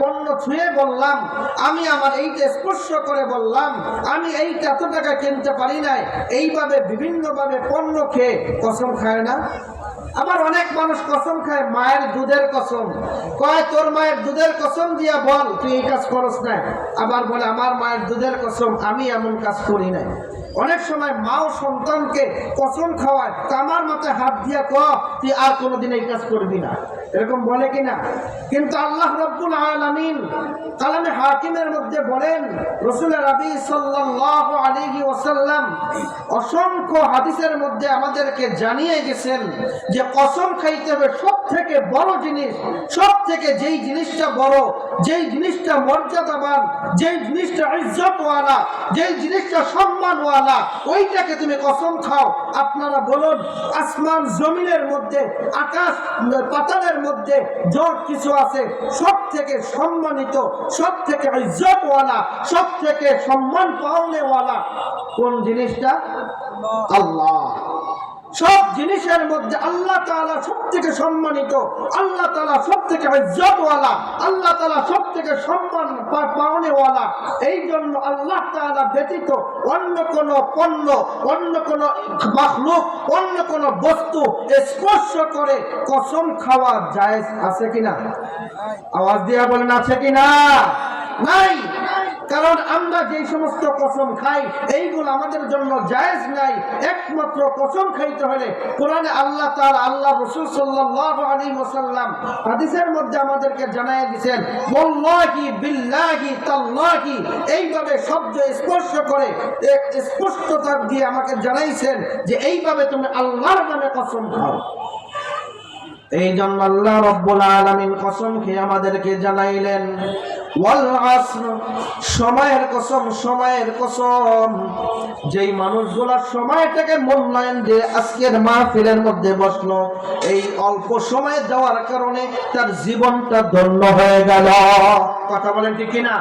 পণ্য ছুঁয়ে বললাম, আমি আমার এইটা স্পর্শ করে বললাম, আমি এইটা এত টাকা কিনতে পারি নাই, এইভাবে বিভিন্নভাবে পণ্য খেয়ে কসম খায় না। আবার অনেক মানুষ কসম খায়, মায়ের দুধের কসম। কয়, তোর মায়ের দুধের কসম দিয়া বল, তুই এই কাজ করস না আবার বলে, আমার মায়ের দুধের কসম, আমি এমন কাজ করি নাই। অনেক সময় মা ও সন্তানকে কসম খাওয়ায় কামার মাথায় হাত দিয়া ক তুই আর কোনোদিন এই কাজ করবি না। এরকম বলে কিনা? কিন্তু আল্লাহ রব্বুল আলামিন কালামে হাকিমের মধ্যে বলেন, রসুলের আবি সাল্লাল্লাহু আলাইহি ওয়াসাল্লাম অসংখ্য হাদিসের মধ্যে আমাদেরকে জানিয়ে গেছেন যে কসম খাইতে হবে সব থেকে বড় জিনিস সব থেকে যেই জিনিসটা বড়, যেই জিনিসটা মর্যাদাবান, যেই জিনিসটা ইজ্জতওয়ালা, যেই জিনিসটা সম্মানওয়ালা ওইটাকে তুমি কসম খাও। আপনারা বলুন, আসমান জমিনের মধ্যে, আকাশ পাতালের মধ্যে যত কিছু আছে সব থেকে সম্মানিত সব থেকে ইজ্জতওয়ালা সব থেকে সম্মান পাওনেওয়ালা কোন জিনিসটা? আল্লাহ। সব জিনিসের মধ্যে আল্লাহ তাআলা সব থেকে সম্মানিত, আল্লাহ তালা সব থেকে ইজ্জতওয়ালা, আল্লাহ তালা সব থেকে সম্মান পা- পাওনেওয়ালা। এই জন্য আল্লাহ তাআলা ব্যতীত অন্য কোন পণ্য, অন্য কোন মাখলুক, অন্য কোন বস্তু স্পর্শ করে কসম খাওয়া জায়েজ আছে কিনা? আওয়াজ দিয়া বলেন, আছে কিনা? নাই। কারণ আমরা যে সমস্ত কসম খাই, এইগুলো আমাদের জন্য জায়েজ নাই। একমাত্র কসম খাইতে হলে কোরআনে আল্লাহ তার আল্লাহ রাসূল সাল্লাল্লাহু আলাইহি ওয়াসাল্লাম হাদিসের মধ্যে আমাদেরকে জানাই দিয়েছেন, ওয়াল্লাহি বিল্লাহি তাল্লাহি। এইভাবে শব্দ স্পর্শ করে এক স্পষ্টতা দিয়ে আমাকে জানাইছেন যে এইভাবে তুমি আল্লাহর নামে কসম খাও। এই জন্য আল্লাহ রব্বুল আলামিন কসম খেয়ে আমাদেরকে জানাইলেন। সময়ের কসম সময়ের কসম। যেই মানুষগুলা সময়টাকে মূল্যায়ন দিয়ে আজকের মাহফিলের মধ্যে বসল, এই অল্প সময় যাওয়ার কারণে তার জীবনটা ধন্য হয়ে গেল। কথা বলেন ঠিক কিনা?